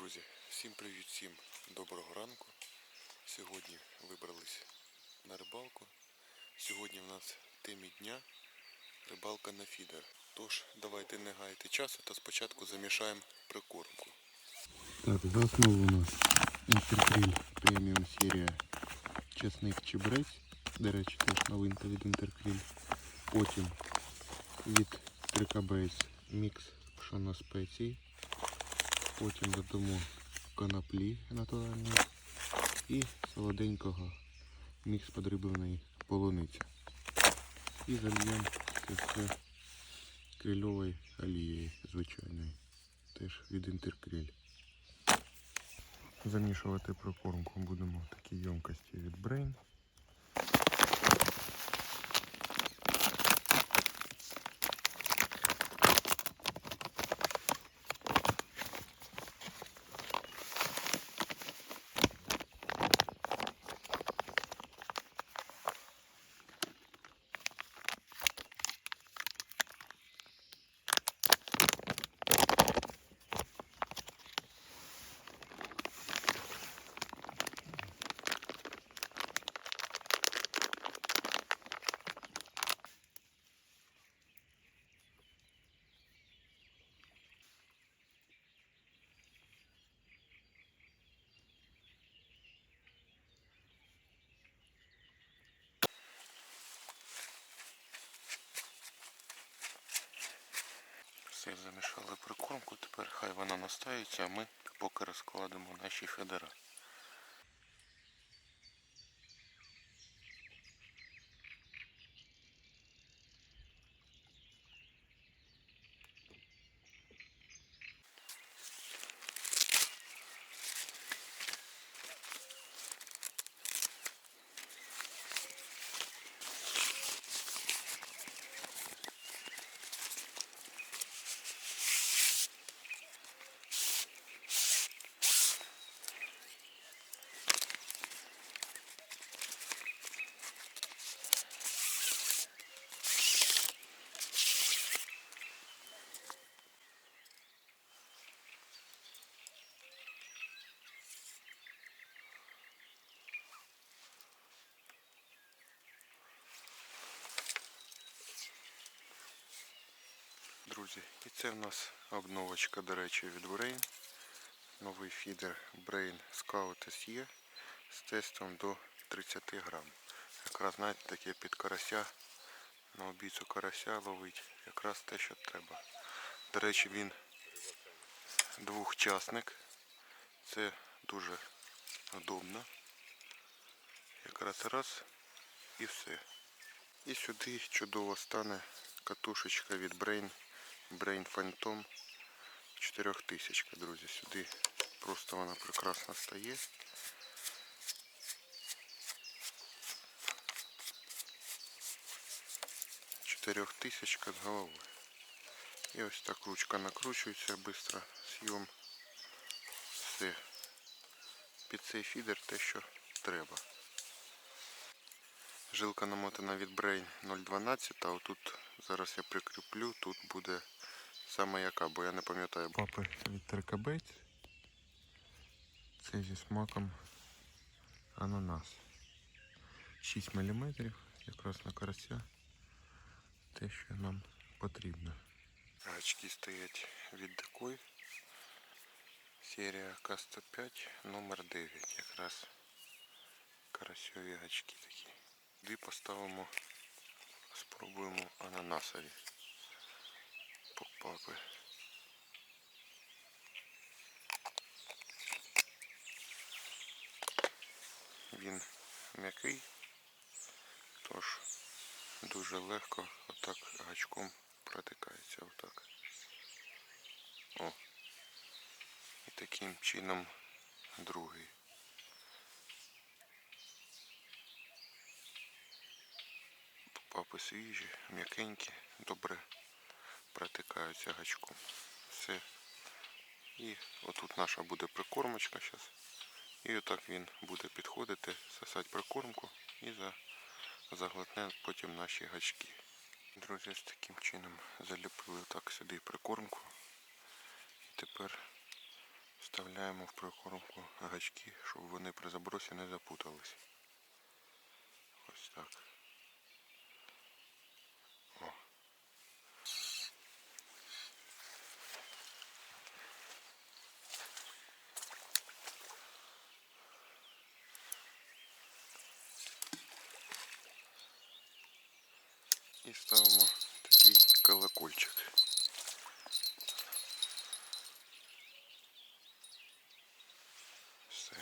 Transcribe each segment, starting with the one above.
Друзі, всім привіт, всім доброго ранку. Сьогодні вибрались на рибалку. Сьогодні в нас темі дня рибалка на фідер. Тож, давайте не гаяти часу та спочатку замішаємо прикормку. Так, за основу у нас інтеркриль преміум серія чесник чебрець. До речі, теж новинка від інтеркриль. Потім від трикабейс мікс пшено спецій. Потім додамо коноплі натуральної і солоденького мікс подрібленої полуниці. І зальємо все крильовою олією звичайною. Теж від інтеркриль. Замішувати прикормку будемо в такій ємкості від Brain. Все, замішали прикормку, тепер хай вона настається, а ми поки розкладемо наші федера. Друзі, і це в нас обновочка, до речі, від Brain. Новий фідер Brain Scout SE з тестом до 30 грам. Якраз, знаєте, таке під карася, на обійцю карася ловить. Якраз те, що треба. До речі, він двохчасник. Це дуже удобно. Якраз раз і все. І сюди чудово стане катушечка від Brain, Brain Phantom 4000, друзі. Сюди просто вона прекрасно стає. Чотирьохтисячка з головою. І ось так ручка накручується, швидко зйом. Все. Під цей фідер те, що треба. Жилка намотана від Brain 012, а отут зараз я прикріплю, тут буде саме яка, бо я не пам'ятаю. Папи від Трикабець. Це зі смаком ананас. 6 мм, якраз на карася. Те, що нам потрібно. Гачки стоять від декой. Серія К105 номер 9. Якраз карасьові гачки такі. Сюди поставимо, спробуємо ананасові попапи. Він м'який, тож дуже легко отак гачком протикається отак. О. І таким чином другий. Папи свіжі, м'якенькі, добре протикаються гачком. Все. І отут наша буде прикормочка зараз. І отак він буде підходити, сосати прикормку і заглотне потім наші гачки. Друзі, з таким чином заліпили так сюди прикормку. І тепер Вставляємо в прикормку гачки, щоб вони при забросі не запутались. Ось так. Ставимо такий колокольчик. Все.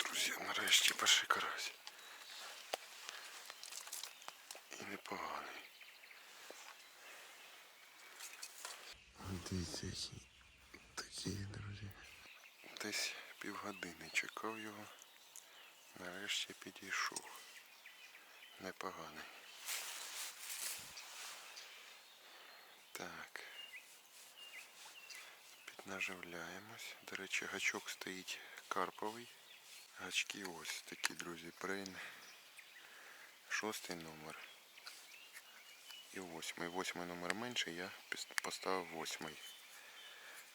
Друзі, нарешті перший карась. І непоганий. Дивіться, такий, друзі. Десь півгодини чекав його. Нарешті підійшов. Непоганий. Так. Піднаживляємось. До речі, гачок стоїть карповий. Гачки ось такі, друзі, Брейн. Шостий номер. І восьмий. Восьмий номер менший, я поставив восьмий.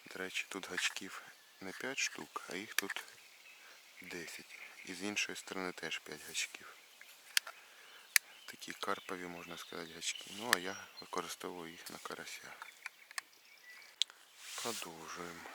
До речі, тут гачків не 5 штук, а їх тут 10. І з іншої сторони теж 5 гачків. Такі карпові, можна сказати, гачки. Ну а я використовую їх на карася. Продовжуємо.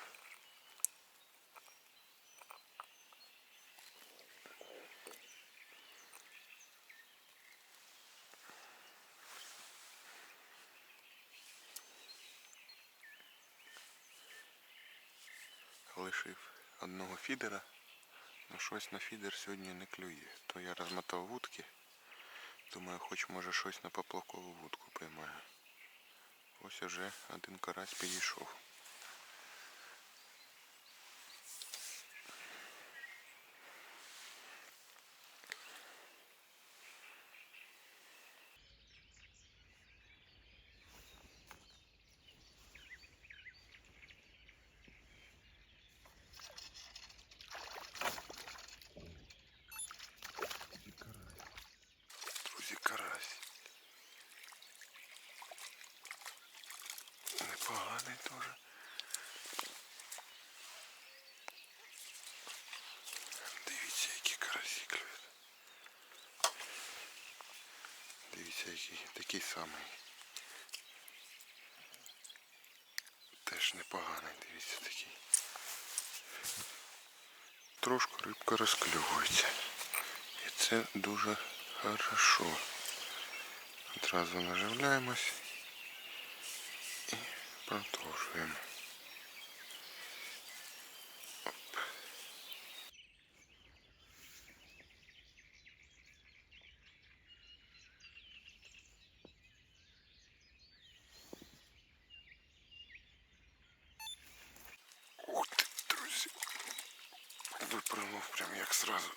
Лишив одного фідера. Ну щось на фідер сьогодні не клює. То я розмотав вудки. Думаю, хоч може щось на поплавкову вудку поймаю. Ось уже один карась підійшов. Друзі, карась. Непоганий теж. Дивіться, які карасі клюють. Дивіться, який такий самий. Теж непоганий, дивіться такий. Трошку рибка розклювується. І це дуже хорошо. Одразу наживляємось і продовжуємо. Оп. Ух ти, друзі. Випрыгнув прям як сразу.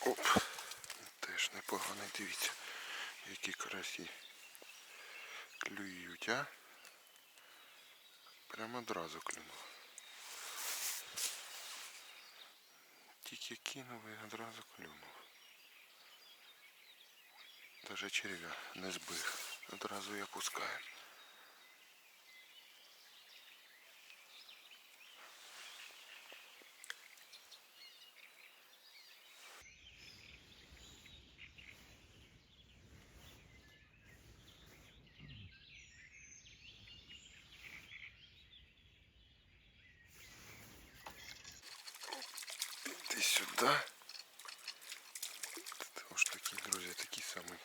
Оп. Теж непоганий, дивіться, які карасі клюють, а? Прямо одразу клюнув. Тільки кинув і одразу клюнув. Даже черв'я не збив. Одразу я пускаю. Іди сюди. Тому ж такі, такі.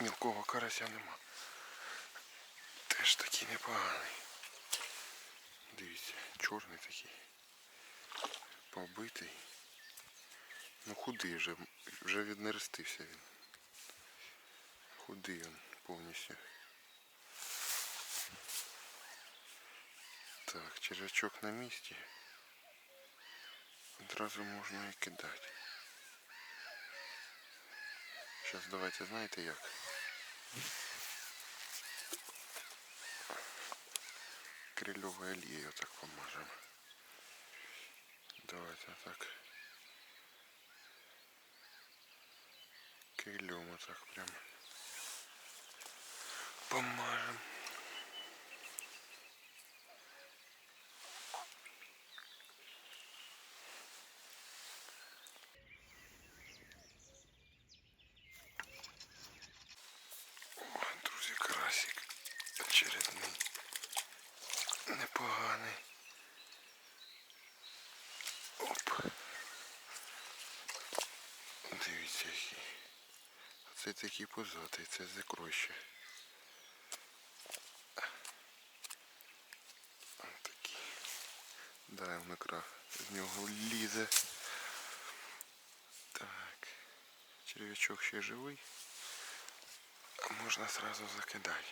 Мілкого карася нема. Теж такий непоганий. Дивіться, чорний такий. Побитий. Ну худий вже, вже віднерестився він. Худий він повністю. Так, червячок на місці. Одразу можна і кидати. Зараз давайте знаєте як. Крильовою олією так помажемо. Давайте так. Крильом отак прям. Помажем. Це такий позатий, це закроще. Такий. Дай микро. З нього лізе. Так. Черв'ячок ще живий. Можна сразу закидати.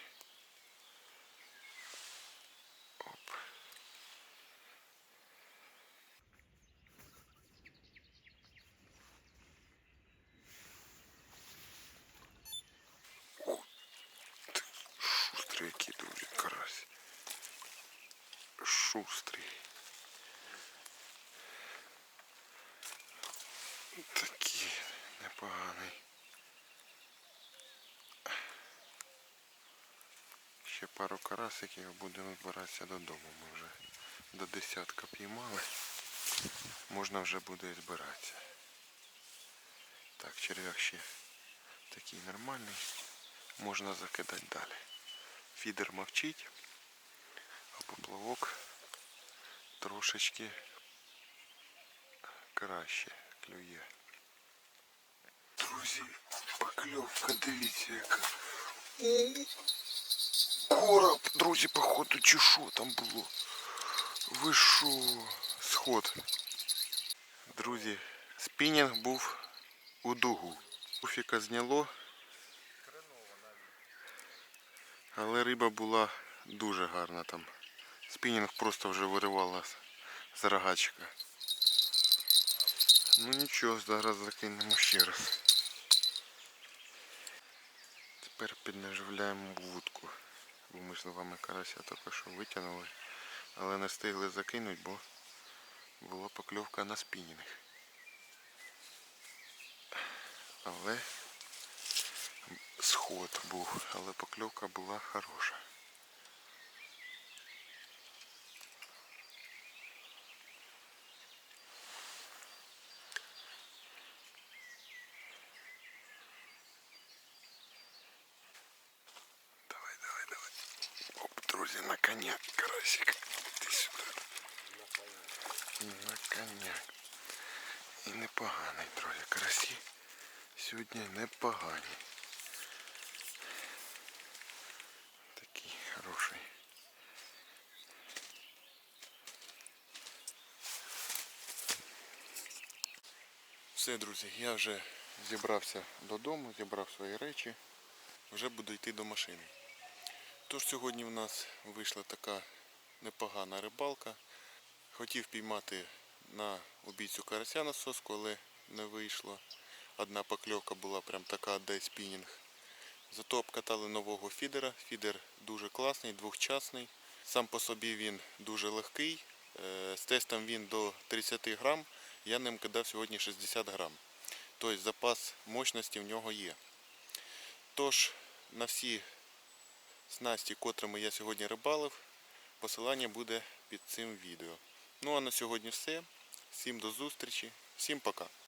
Оп. О, ти шустрий який, друзі, карась. Шустрий. Такий непоганий. Ще пару карасиків будемо збиратися додому. Ми вже до десятка піймали. Можна вже буде збиратися. Так, черв'як ще такий нормальний. Можна закидати далі. Фідер мовчить, поплавок трошечки краще клює. Друзі, покльовка, дивіться яка. Короб, друзі, походу, чи що там було? Ви що? Сход. Друзі, спінінг був у дугу. Уфіка зняло. Але риба була дуже гарна там. Спінінг просто вже виривала з- рогачка. Ну нічого, зараз закинемо ще раз. Тепер піднаживляємо вудку. Бо ми з вами карася тільки що витягнули. Але не встигли закинути, бо була покльовка на спінінг. Але сход був, але покльовка була хороша. Давай, давай, давай. Оп, друзі, на коня, карасик. Іди сюди. На коня. І непоганий, друзі. Карасі сьогодні непогані. Такий хороший. Все, друзі, я вже зібрався додому, зібрав свої речі. Вже буду йти до машини. Тож сьогодні в нас вийшла така непогана рибалка. Хотів піймати на обійцю карася на соску, але не вийшло. Одна покльовка була прям така дай спінінг. Зато обкатали нового фідера. Фідер дуже класний, двохчасний. Сам по собі він дуже легкий. Е, З тестом він до 30 грам. Я ним кидав сьогодні 60 грам. Тобто запас мощності в нього є. Тож на всі снасті, котрими я сьогодні рибалив, посилання буде під цим відео. Ну а на сьогодні все. Всім до зустрічі, всім пока.